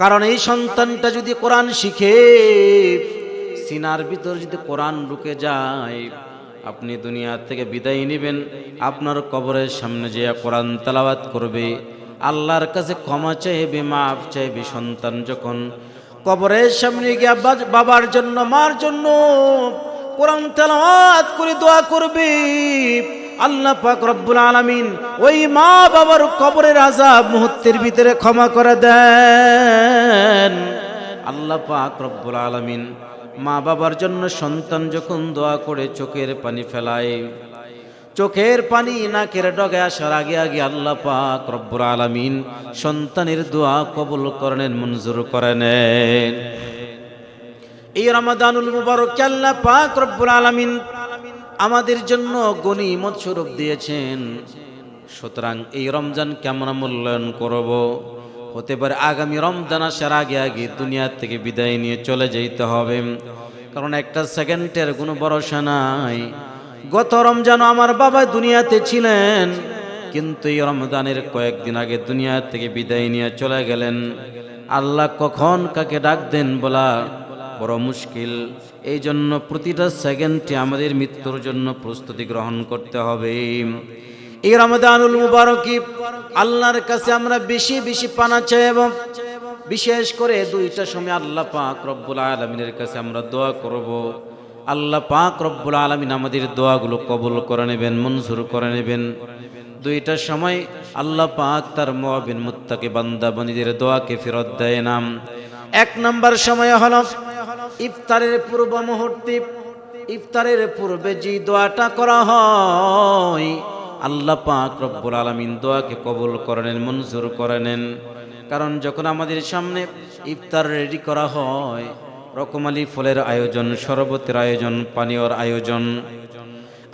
কারণ এই সন্তানটা যদি কোরআন শিখে, সিনার ভিতর যদি কোরআন ঢুকে যায়, আপনি দুনিয়া থেকে বিদায় নেবেন, আপনার কবরের সামনে যে কোরআন তেলাওয়াত করবে। আল্লাহর কাছে ক্ষমা চাইবে, মাফ চাইবে সন্তান যখন কবরের সামনে গিয়ে বাবার জন্য, মার জন্য কোরআন তেলাওয়াত করে দোয়া করবে আল্লাহ পাক রব্বুল আলামিন ওই মা বাবার কবরের আজাব মুহূর্তের ভিতরে ক্ষমা করে দেন। আল্লাহ পাক রব্বুল আলামিন মা বাবার জন্য সন্তান যখন দোয়া করে চোখের পানি ফেলায়, চোখের পানি নাকের ডগে আসার আগে আগে আল্লাহ পাক রব্বুল আলামিন সন্তানের দোয়া কবুল করেন, মঞ্জুর করে নেন। এই রমাদানুল মুবারক আল্লাহ পাক রব্বুল আলামিন আমাদের জন্য গনিমত স্বরূপ দিয়েছেন। সুতরাং এই রমজান কেমন মূল্যায়ন করব? হতে পারে আগামী রমজান আসার আগে আগে দুনিয়ার থেকে বিদায় নিয়ে চলে যেতে হবে। কারণ একটা সেকেন্ডের কোনো ভরসা নাই। গত রমজান আমার বাবা দুনিয়াতে ছিলেন, কিন্তু এই রমজানের কয়েকদিন আগে দুনিয়া থেকে বিদায় নিয়ে চলে গেলেন। আল্লাহ কখন কাকে ডাক দেন বলা বড় মুশকিল। এই জন্য প্রতিটা সেকেন্ডে আমাদের মৃত্যুর জন্য প্রস্তুতি গ্রহণ করতে হবে। এই রমদানুল মুবারকি আল্লাহর কাছে আমরা বেশি বেশি পানা চাই এবং বিশেষ করে দুইটা সময় আল্লাহ পাক রব্বুল আলমিনের কাছে আমরা দোয়া করব। আল্লাহ পাক রব্বুল আলমিন আমাদের দোয়াগুলো কবল করে নেবেন, মঞ্জুর করে নেবেন। দুইটা সময় আল্লাহ পাক তার মোয়াবিন মুত্তাকে বান্দা বনিদের দোয়াকে ফেরত দেয় নাম এক নম্বর সময় হলো ইফতারের পূর্ব মুহূর্তে, ইফতারের পূর্বে যে দোয়াটা করা হয়, আল্লাহ পাক রব্বুল আলামিন দোয়াকে কবুল করেন মঞ্জুর করে নেন। কারণ যখন আমাদের সামনে ইফতার রেডি করা হয়, রকমালি ফলের আয়োজন, শরবতের আয়োজন, পানীয়র আয়োজন,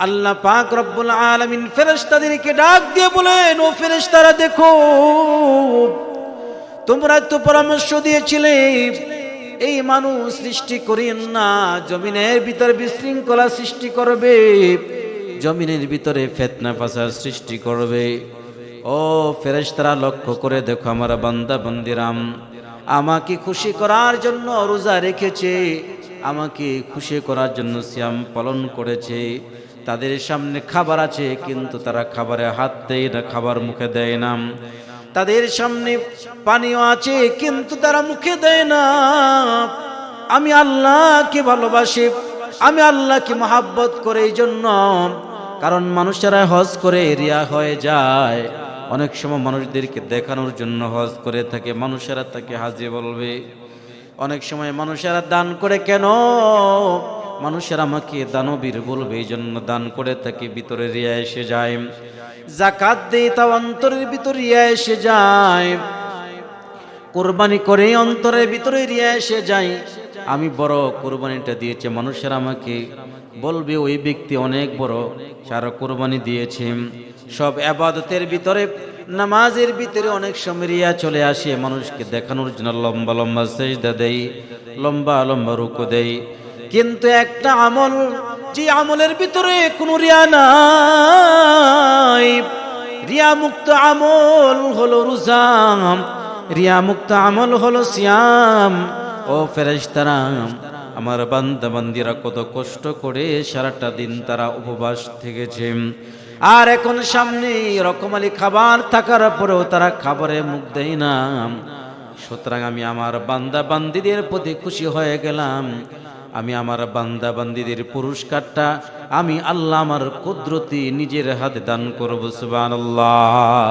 আল্লাহ পাক রব্বুল আলামিন ফেরেশতাদেরকে ডাক দিয়ে বলেন, ও ফেরেশতারা, দেখো, তোমরা তো পরামর্শ দিয়েছিলে এই মানুষ সৃষ্টি করিয়েন না, জমিনের ভিতরে বিশৃঙ্খলা সৃষ্টি করবে, জমিনের ভিতরে ফেতনা ফাসার সৃষ্টি করবে। ও ফেরেশতারা, লক্ষ্য করে দেখো আমার বান্দা বন্দিরাম, আমাকে খুশি করার জন্য রোজা রেখেছে, আমাকে খুশি করার জন্য শ্যাম পালন করেছে। তাদের সামনে খাবার আছে, কিন্তু তারা খাবারে হাত দেয় না, খাবার মুখে দেয় না। তাদের সামনে পানীয় আছে, কিন্তু তারা মুখে দেয় না। আমি আল্লাহকে ভালোবাসি, আমি আল্লাহকে মহাব্বত করে এই জন্য। কারণ মানুষেরা হজ করে রিয়া হয়ে যায়। অনেক সময় মানুষদেরকে দেখানোর জন্য হজ করে থাকে, মানুষেরা তাকে হাজি বলবে। অনেক সময় মানুষেরা দান করে কেন? মানুষের আমাকে দানবীর বলবে, এই জন্য দান করে থাকে ভিতরে রিয়া এসে যায়। জাকাত দেয় তা অন্তরের ভিতরে রিয়া এসে যায়। কোরবানি করে অন্তরের ভিতরে রিয়া এসে যায়। আমি বড় কোরবানিটা দিয়েছে, মানুষের আমাকে বলবে, ওই ব্যক্তি অনেক বড় সারা কোরবানি দিয়েছে। সব আবাদতের ভিতরে, নামাজের ভিতরে অনেক সময় রিয়া চলে আসে, মানুষকে দেখানোর জন্য লম্বা লম্বা সেজদা দেই, লম্বা লম্বা রুকো দেই। কিন্তু একটা আমল, যে আমলের ভিতরে কোনো রিয়া নাই। রিয়া মুক্ত আমল হলো রুজাম রিয়া মুক্ত আমল হলো সিয়াম। ও ফেরেশতারাম আমার বান্দা বান্দিরা কত কষ্ট করে সারাটা দিন তারা উপবাস থেকেছে। আর এখন সামনে রকমালি খাবার থাকার পরেও তারা খাবারে মুখ দেয় না। সুতরাং আমি আমার বান্দা বান্দিদের প্রতি খুশি হয়ে গেলাম। আমি আমার বান্দা বান্দিদের পুরস্কারটা আমি আল্লাহ আমার কুদরতি নিজের হাতে দান করব, সুবহানাল্লাহ।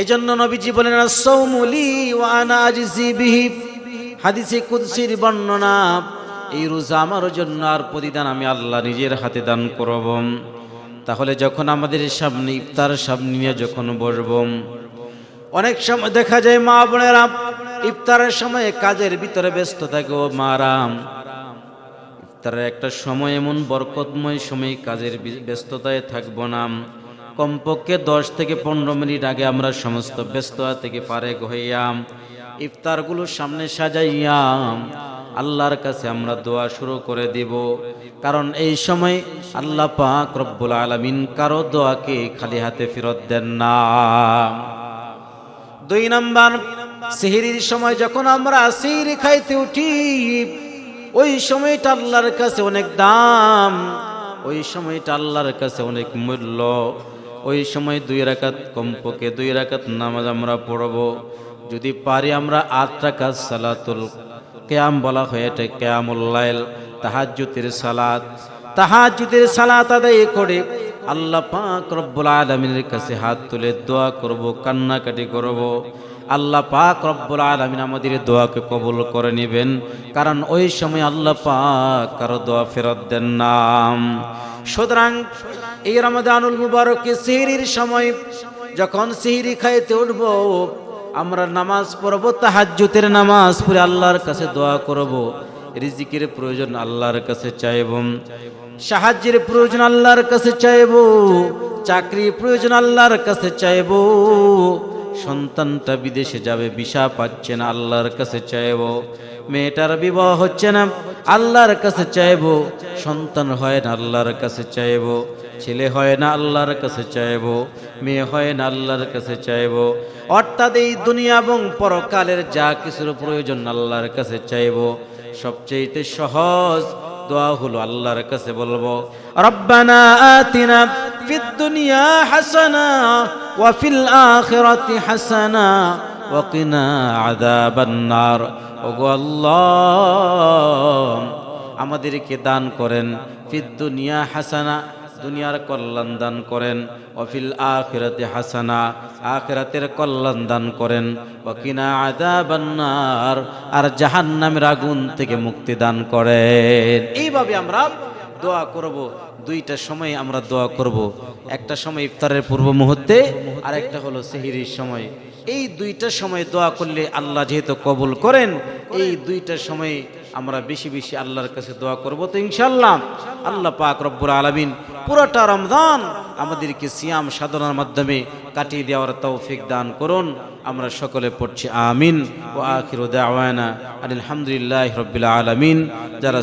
এই জন্য নবীজি বলেন সৌমুলি ওয়ানা আজিজি হাদিসে কুদসির বর্ণনা, এই রোজা আমার জন্য আর প্রতিদান আমি আল্লাহ নিজের হাতে দান করব। তাহলে যখন আমাদের সামনে ইফতার সামনে যখন বসব, অনেক সময় দেখা যায় মা বোনেরা ইফতারের সময় কাজের ভিতরে ব্যস্ত থাকে ও মারাম। ইফতারের একটা সময় এমন বরকতময় সময় কাজের ব্যস্ততায় থাকব না। কমপক্ষে দশ থেকে পনেরো মিনিট আগে আমরা সমস্ত ব্যস্ততা থেকে পারেক হইয়াম, ইফতারগুলো সামনে সাজাইয়াম। আল্লাহর কাছে আমরা দোয়া শুরু করে দিব। কারণ এই সময় আল্লাহ পাক রব্বুল আলামিন কারও দোয়াকে খালি হাতে ফেরত দেন না। দুই নাম্বার সিহিরির সময় যখন আমরা সিহিরি খাইতে উঠি, ওই সময়টা আল্লাহর কাছে অনেক দাম, ওই সময়টা আল্লাহর কাছে অনেক মূল্য, ওই সময় দুই রাকাত কমপক্ষে দুই রাকাত নামাজ আমরা পড়ব। যদি পারি আমরা আট রাকাত সালাতুল কেয়াম বলা হয়, এটা কেয়ামুল্লাইল তাহাজ্জুতের সালাত। তাহাজ্জুদের সালাত আদায় করে আল্লাহ পাক রব্বুল আলামিনের কাছে হাত তুলে দোয়া করব, কান্নাকাটি করব। আল্লাহ পাক রব্বুল আলামিন আমাদের দোয়াকে কবুল করে নেবেন। কারণ ওই সময় আল্লাহ পাক কারও দোয়া ফেরত দেন নাম সুতরাং এই রমাদানুল মুবারকে সিহরির সময় যখন সিহরি খাইতে উঠব, আমরা নামাজ পড়ব তাহাজ্জুতের নামাজ পড়ে আল্লাহর কাছে দোয়া করব। রিজিকের প্রয়োজন আল্লাহর কাছে চাইব। সাহায্যের প্রয়োজন আল্লাহর কাছে চাইব। চাকরি প্রয়োজন আল্লাহর কাছে চাইব। সন্তানটা বিদেশে যাবে বিষা পাচ্ছে না, আল্লাহর কাছে চাইব। মেয়েটার বিবাহ হচ্ছে না, আল্লাহর কাছে চাইব। সন্তান হয় না, আল্লাহর কাছে চাইব। ছেলে হয় না, আল্লাহর কাছে চাইব। মেয়ে হয় না, আল্লাহর কাছে চাইব। অর্থাৎ এই দুনিয়া এবং পরকালের যা কিছুর প্রয়োজন আল্লাহর কাছে চাইব। সবচেয়ে সহজ দোয়া হলো আল্লাহর কাছে বলব, রব্বানা আতিনা হাসানা ওয়া ফিল আখিরাতি হাসানা ওয়া কিনা আযাবান নার। ওগো আমাদেরকে দান করেন, ফিদ দুনিয়া হাসানা, দুনিয়ার কল্যাণ দান করেন অফিল আখিরাতে হাসানা, আখিরাতের কল্যাণ দান করেন ওকিনা আদাবান্নার আর জাহান্নামের আগুন থেকে মুক্তি দান করেন। এইভাবে আমরা দোয়া করব, দুইটা সময় আমরা দোয়া করব। একটা সময় ইফতারের পূর্ব মুহূর্তে আর একটা হলো সেহিরির সময়। এই দুইটা সময় দোয়া করলে আল্লাহ যেহেতু কবুল করেন, এই দুইটা সময় আমরা বেশি বেশি আল্লাহর কাছে দোয়া করব তো ইনশাল্লাহ আল্লাহ পাক রব্বুর আলমিন পুরোটা রমজান আমাদেরকে সিয়াম সাধনার মাধ্যমে কাটিয়ে দেওয়ার তৌফিক দান করুন। আমরা সকলে পড়ছি আমিন। ও আখির দাওয়ানা আলহামদুলিল্লাহ রবিল আলমিন। যারা